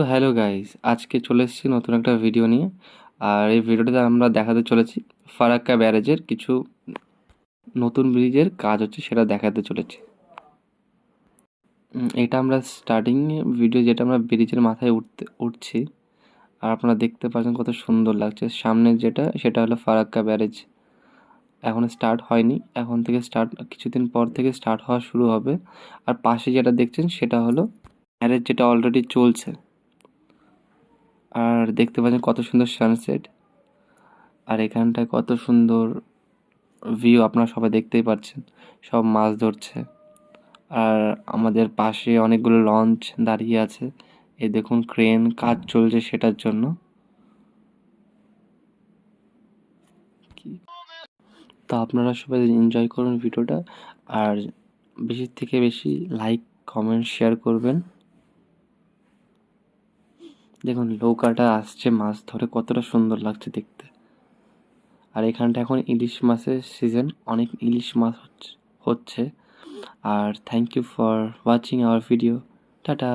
তো hello guys, আজকে চলে এসেছি নতুন একটা ভিডিও নিয়ে। আর এই ভিডিওটাতে আমরা দেখাতে চলেছি ফারাক্কা ব্যারেজের কিছু নতুন ব্রিজের কাজ হচ্ছে সেটা দেখাতে চলেছি। এটা আমরা স্টার্টিং ভিডিও যেটা আমরা ব্রিজের মাথায় উঠতে, উঠছি, আর আপনারা দেখতে পাচ্ছেন কত সুন্দর লাগছে। সামনে যেটা, সেটা হলো ফারাক্কা ব্যারেজ। এখন স্টার্ট হয়নি, এখন থেকে স্টার্ট কিছুদিন পর থেকে স্টার্ট হওয়া শুরু হবে। আর পাশে যেটা দেখছেন সেটা হলো ব্যারেজ যেটা অলরেডি চলছে। আর দেখতে পাচ্ছেন কত সুন্দর সানসেট। আর এখানটায় কত সুন্দর ভিউ আপনারা সবাই দেখতেই পাচ্ছেন, সব মাছ ধরছে। আর আমাদের পাশে অনেকগুলো লঞ্চ দাঁড়িয়ে আছে। এ দেখুন ক্রেন কাজ চলছে সেটার জন্য। তো আপনারা সবাই এনজয় করুন ভিডিওটা আর বেশি থেকে বেশি লাইক কমেন্ট শেয়ার করবেন। দেখুন, নৌকাটা আসছে, মাছ ধরে কতটা সুন্দর লাগছে দেখতে। আর এখানটা এখন ইলিশ মাছের সিজন অনেক ইলিশ মাছ হচ্ছে। হচ্ছে আর thank you for watching our video tata.